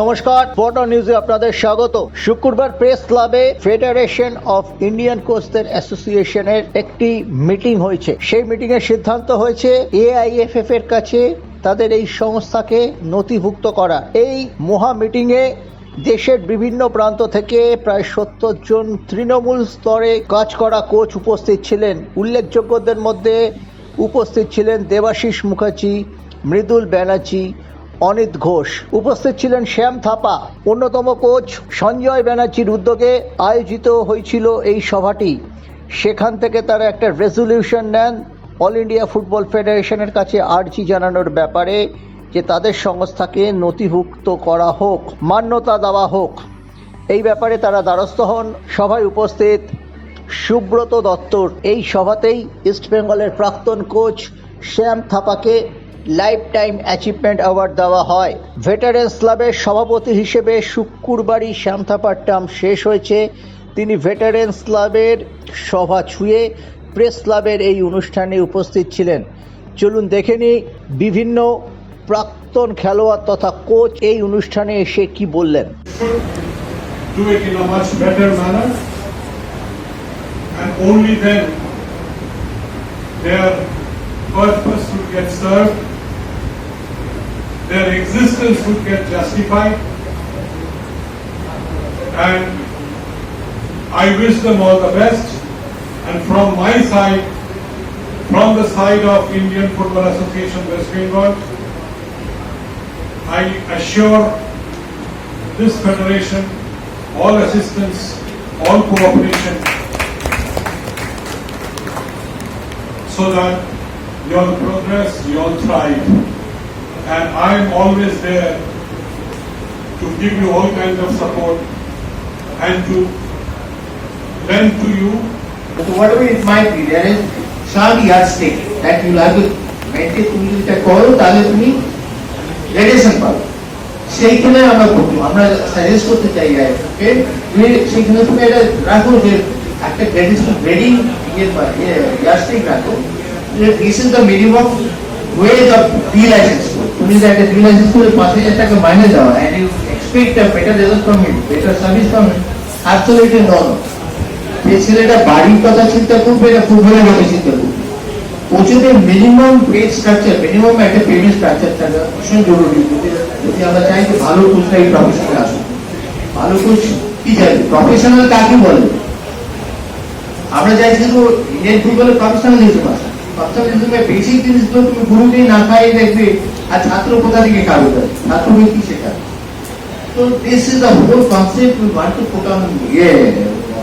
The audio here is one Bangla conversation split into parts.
নমস্কার ফটো নিউজে আপনাদের স্বাগত। শুক্রবার প্রেস ক্লাবে ফেডারেশন অফ ইন্ডিয়ান কোচদের অ্যাসোসিয়েশনের একটি মিটিং হয়েছে। সেই মিটিং এর সিদ্ধান্ত হয়েছে এআইএফএফ এর কাছে তাদের এই সংস্থাকে নথিভুক্ত করা এই মহা মিটিং এ দেশের বিভিন্ন প্রান্ত থেকে প্রায় সত্তর জন তৃণমূল স্তরে কাজ করা কোচ উপস্থিত ছিলেন। উল্লেখযোগ্যদের মধ্যে উপস্থিত ছিলেন দেবাশিস মুখার্জি, মৃদুল ব্যানার্জি অনিত ঘোষ। উপস্থিত ছিলেন শ্যাম থাপা। অন্যতম কোচ সঞ্জয় ব্যানার্জির উদ্যোগে আয়োজিত হয়েছিল এই সভাটি। সেখান থেকে তারা একটা রেজলিউশন নেন অল ইন্ডিয়া ফুটবল ফেডারেশনের কাছে আর্জি জানানোর ব্যাপারে যে তাদের সংস্থাকে নথিভুক্ত করা হোক, মান্যতা দেওয়া হোক। এই ব্যাপারে তারা দ্বারস্থ হন। সভায় উপস্থিত সুব্রত দত্তর। এই সভাতেই ইস্টবেঙ্গলের প্রাক্তন কোচ শ্যাম থাপাকে লাইফ টাইম অ্যাচিভমেন্ট অ্যাওয়ার্ড দেওয়া হয়। ভেটারেন্স ক্লাবের সভাপতি হিসেবে শুক্রবারই শ্যাম থাপার টার্ম শেষ হয়েছে। তিনি ভেটারেন্স ক্লাবের সভা ছুঁয়ে প্রেস ক্লাবের এই অনুষ্ঠানে উপস্থিত ছিলেন। চলুন দেখে নিই বিভিন্ন প্রাক্তন খেলোয়াড় তথা কোচ এই অনুষ্ঠানে এসে কি বললেন। Only then their purpose would get served, their existence would get justified and I wish them all the best and from my side, from the side of Indian Football Association West Bengal, I assure this federation all assistance, all cooperation, so that your progress, your thrive. And I am always there to give you all kinds of support and to lend to you But whatever it might be, there is some yardstick that you have to maintain, তুমি যদি এটা করো তাহলে তুমি রেডিয়েশন পাবে সেইখানে আমরা করবো আমরা সাজেস্ট করতে চাই আইএফকে তুমি সেইখানে তুমি এটা রাখো যে একটা গ্রেডিয়েশন গ্রেডিং ইয়ারস্টিক রাখো যে this is the minimum wage of the license তুমি যদি একটা ডি লাইসেন্স পাঁচ হাজার টাকা মাইনে দেওয়া and you expect a better result from it better service from it absolutely not যে ছেলেটা বাড়ির কথা চিন্তা করবে না, ফুটবলের কথা চিন্তা করবে? কোচেদের মিনিমাম পে স্ট্রাকচার মিনিমাম একটা পেমেন্ট স্ট্রাকচার থাকা ভীষণ জরুরি। যদি যদি আমরা চাই যে ভালো কোচরা এই প্রফেশনে আসুন ভালো কোচ কি জানি প্রফেশনাল কাকে বলে? আমরা চাইছি তো ইন্ডিয়ান ফুটবলের প্রফেশনালিজম আছে প্রফেশনালিজমে বেসিক জিনিসগুলো তুমি গুরুকে না খাই দেখবে। আর ছাত্র কোথা থেকে খাবে ছাত্রকে কি So this is the whole concept we want to put on, yeah,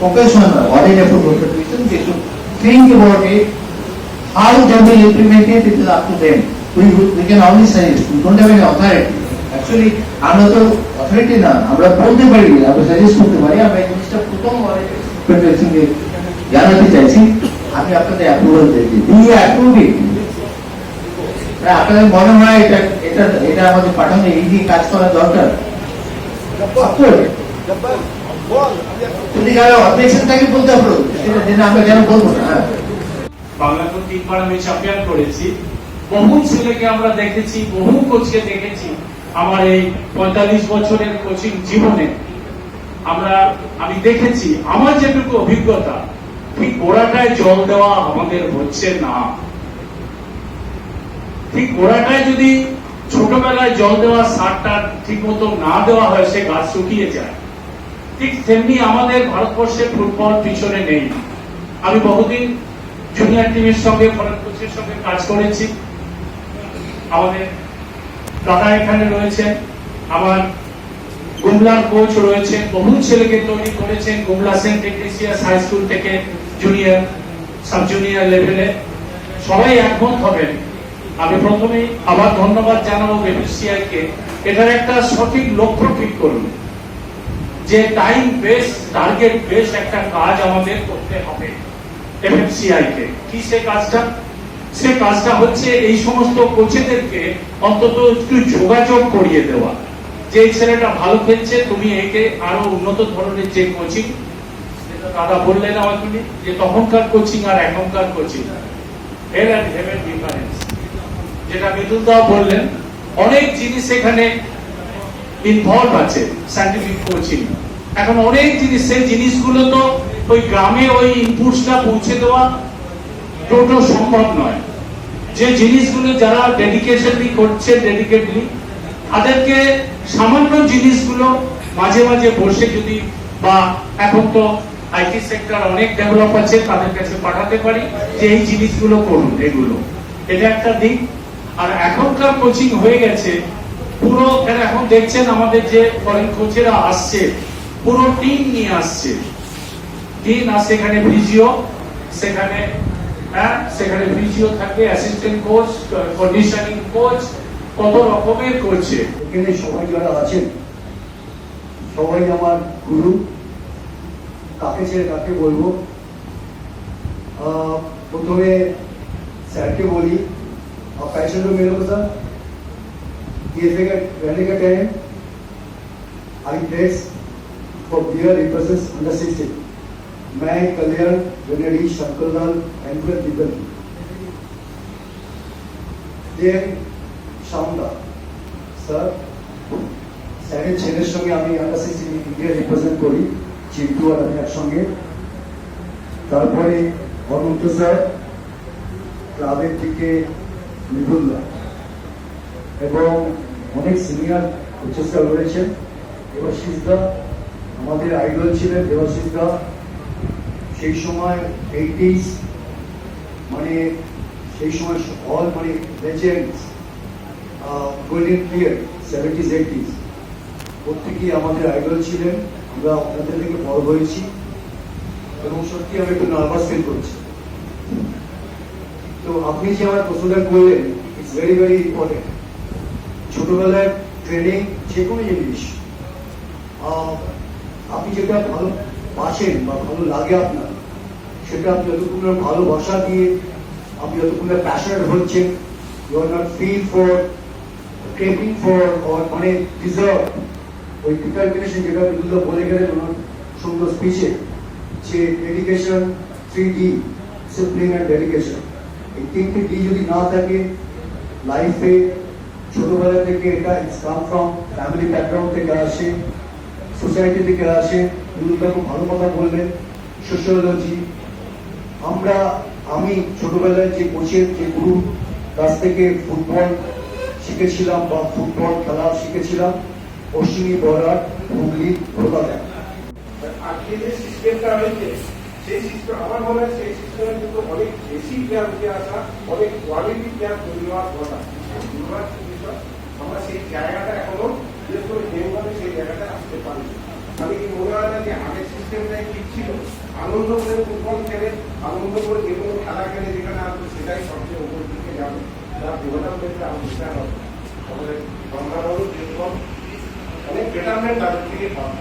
focus on ordinary football federation, they should think about it. How they will implement it, it is up to them. We, we can only suggest, we don't have any authority. Actually, আমরা তো অথরিটি না, আমরা বলতে পারি, আমরা সাজেস্ট করতে পারি, আমরা এই জিনিসটা প্রথম জানাতে চাইছি, আমি আপনাদের অ্যাপ্রুভাল দিয়ে অ্যাপ্রুভ ইট। আপনাদের মনে হয় এটা এটা এটা আমাদের পাঠানো এই দিয়ে কাজ করা দরকার? অফকোর্স যদি কারও অবজেকশন থাকে বলতে হবে সেটা আমরা কেন বলব না? হ্যাঁ। তিনবার আমি চ্যাম্পিয়ন করেছি। বহু ছেলেকে আমরা দেখেছি বহু কোচকে দেখেছি আমার এই পঁয়তাল্লিশ বছরের কোচিং জীবনে। আমরা আমি দেখেছি আমার যেটুকু অভিজ্ঞতা ঠিক গোড়াটায় জল দেওয়া আমাদের হচ্ছে না। ঠিক গোড়াটায় যদি ছোটবেলায় জল দেওয়া সারটা ঠিক মতো না দেওয়া হয়, সে গাছ শুকিয়ে যায়। ঠিক তেমনি আমাদের ভারতবর্ষের ফুটবল পিছনে নেই। আমি বহুদিন জুনিয়র টিমের সঙ্গে ফরেন কোচের সঙ্গে কাজ করেছি। আমাদের দাদা এখানে রয়েছেন, আমার গুমলার কোচ রয়েছে বহু ছেলেকে তৈরি করেছেন, Gumla saint Ignatius high school থেকে জুনিয়র সাব জুনিয়র লেভেলে সবাই একমত হবেন। আমি প্রথমেই আবার ধন্যবাদ জানাব বিপিসিআই কে এটার একটা সঠিক লক্ষ্য ঠিক করুন। যে টাইম বেস টার্গেট বেস একটা কাজ আমাদের করতে হবে এফএফসিআই কে সে কাজটা? সে কাজটা হচ্ছে এই সমস্ত কোচেদেরকে অন্তত একটু যোগাযোগ করিয়ে দেওয়া। যে এই ছেলেটা ভালো খেলছে, তুমি একে আরও উন্নত ধরনের যে কোচিং দাদা বললেন আমাকে যে তখনকার কোচিং আর এখনকার coaching hell and heaven difference যেটা বিদুল দাও বললেন, অনেক জিনিস এখানে ইনভলভ আছে সাইন্টিফিক কোচিং এখন অনেক জিনিস, সেই জিনিসগুলো তো ওই গ্রামে ওই ইনপুটসটা পৌঁছে দেওয়া টোটো সম্ভব নয়। যে জিনিসগুলো যারা ডেডিকেশনলি করছে ডেডিকেটলি তাদেরকে সামান্য জিনিসগুলো মাঝে মাঝে বসে যদি বা এখন তো আইটি সেক্টর অনেক ডেভেলপ আছে, তাদের কাছে পাঠাতে পারি যে এই জিনিসগুলো করুন, এগুলো। এটা একটা দিক। আর এখনকার কোচিং হয়ে গেছে, পুরো এখন দেখছেন আমাদের যে ফরেন কোচেরা আসছে, পুরো টিম নিয়ে আসছে। টিম আর সেখানে ভিজিও সেখানে হ্যাঁ সেখানে ভিজিও থাকে অ্যাসিস্ট্যান্ট কোচ কন্ডিশনিং কোচ কত রকমের করছে এখানে সবাই যারা আছেন, সবাই আমার গুরু, কাকে ছেড়ে কাকে বলব? প্রথমে স্যারকে বলি आप पैशन तो मेरे को सर ये जगह रहने का time I takes for bear represents under sixteen मैं कल्याण गनेडी शंकरलाल एंकर दीपक দেন সামদা স্যার স্যারের ছেলের সঙ্গে আমি আন্ডারসিক্সটিন ইন্ডিয়া রিপ্রেজেন্ট করি চিন্টু আর আমি একসঙ্গে তারপরে অনন্ত স্যার ক্লাবের দিকে মৃদুল্লাহ এবং অনেক সিনিয়র উচ্চস্তর রয়েছেন। দেবাশিস দা আমাদের আইডল ছিলেন দেবাশিস দা সেই সময় এইটিস মানে সেই সময় অল মানে legends golden period seventies eighties প্রত্যেকেই আমাদের আইডল ছিলেন। আমরা আপনাদের থেকে বড় হয়েছি। এবং সত্যি আমি একটু নার্ভাস ফিল করছি। তো আপনি যে আমার প্রশ্নটা করলেন ইটস ভেরি ভেরি ইম্পর্টেন্ট ছোটবেলায় ট্রেনিং যে কোনো জিনিস আপনি যেটা ভালো বাসেন বা ভালো লাগে আপনার, সেটা আপনি যতক্ষণ ভালোবাসা দিয়ে, আপনি যতক্ষণ প্যাশনেট হচ্ছেন you are not feel for creeping for or মানে ডিজার্ভ ওই ডিটারমিনেশন যেটা বিদ্যুৎ বলে গেলেন ওনার সুন্দর স্পিচে যে dedication three D discipline and dedication এই তিনটে ডি যদি না থাকে লাইফে ছোটবেলা থেকে এটা it's come from family background থেকে আসে সোসাইটি থেকে আসে। খুব ভালো কথা বললেন সোশিওলজি আমরা, আমি ছোটবেলায় যে কোচের যে গুরু কাছ থেকে ফুটবল শিখেছিলাম বা ফুটবল খেলা শিখেছিলাম। পশ্চিমী বরাট হুগলি কলকাতা আজকে যে সিস্টেমটা হয়েছে সেই সিস্টেম আমার মনে হয় সেই সিস্টেমের কিন্তু অনেক বেশি প্লেয়ার উঠে আসা, অনেক কোয়ালিটি প্লেয়ার তৈরি হওয়ার কথা আমরা সেই জায়গাটা এখনও বিশেষ করে বেঙ্গলে সেই জায়গাটা আসতে পারি আমি কি মনে হয় না যে আগের সিস্টেমটাই ঠিক ছিল? আনন্দ করে ফুটবল খেলে, আনন্দ করে যে কোনো খেলা খেলে যেখানে আসবে, সেটাই সবচেয়ে উপর দিকে যাবে। যার ডেভেলপমেন্টটা আবিষ্কার হবে আমাদের গঙ্গানগর যেরকম অনেক বেটারমেন্ট তাদের থেকে পাবে।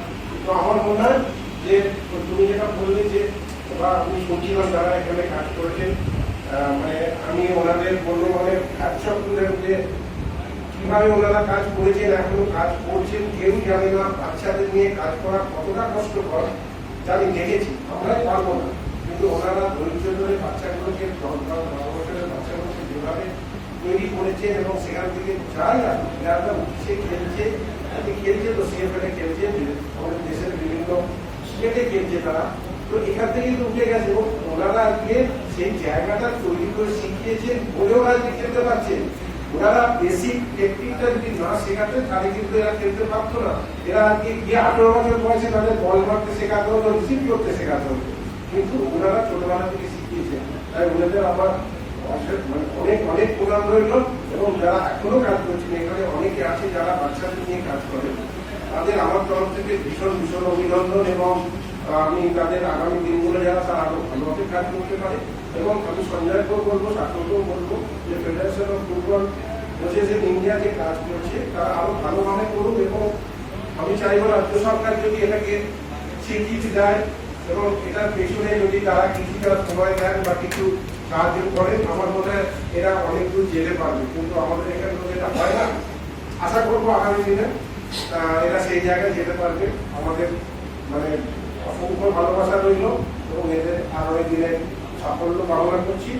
তো আমার মনে হয় যে, তুমি যেটা বললে যে বা আপনি সচিবান যারা এখানে কাজ করেছেন মানে আমি ওনাদের বলব মানে হ্যাটসঅপ তুলে যে কীভাবে ওনারা কাজ করেছেন, এখনও কাজ করছেন, কেউ জানে না, বাচ্চাদের নিয়ে কাজ করা কতটা কষ্টকর জানি দেখেছি, আমরাই পারব না। কিন্তু ওনারা ধৈর্য ধরে বাচ্চাগুলোকে বছরের বাচ্চাগুলোকে যেভাবে তৈরি করেছেন এবং সেখান থেকে যাই না প্লেয়াররা উঠছে, খেলছে খেলছে তো সিএফএলে খেলছে, আমাদের দেশের বিভিন্ন স্টেটে খেলছে তারা। তো এখান থেকে তো উঠে গেছে। ওনারা আজকে সেই জায়গাটা তৈরি করে শিখিয়েছেন বলেও আজকে খেলতে পারছেন ওনারা বেসিক টেকনিকটা যদি না শেখাতেন, তাহলে কিন্তু এরা খেলতে পারতো না। এরা আজকে গিয়ে আঠারো বছর বয়সে তাদের বল মারতে শেখাতে হতো রিসিভ করতে শেখাতে। হতো কিন্তু ওনারা ছোটবেলা থেকে শিখিয়েছেন তাই ওনাদের আমার মানে অনেক অনেক প্রোগ্রাম রইল। এবং যারা এখনও কাজ করছেন, এখানে অনেকে আছে যারা বাচ্চাদের নিয়ে কাজ করে তাদের আমার তরফ থেকে ভীষণ ভীষণ অভিনন্দন এবং আমি তাদের আগামী দিনগুলো যারা তারা আরও ভালোভাবে কাজ করতে পারে এবং আমি সঞ্জয়কেও বলব সাক্ষরকেও বলব যে ফেডারেশন অফ ফুটবল যে কাজ করছে, তারা আরও ভালোভাবে করুক এবং আমি চাইব রাজ্য সরকার যদি এটাকে স্বীকৃতি দেয় এবং এটার পেছনে যদি তারা কিছুটা সময় দেন বা কিছু সাহায্য করেন, আমার মনে হয় এরা অনেক দূর যেতে পারবে। কিন্তু আমাদের এখানে যেটা হয় না। আশা করব আগামী দিনে এরা সেই জায়গায় যেতে পারবে। আমাদের মানে অসংখ্য ভালোবাসা রইল এবং এদের আরও এই দিনের সাফল্য কামনা করছি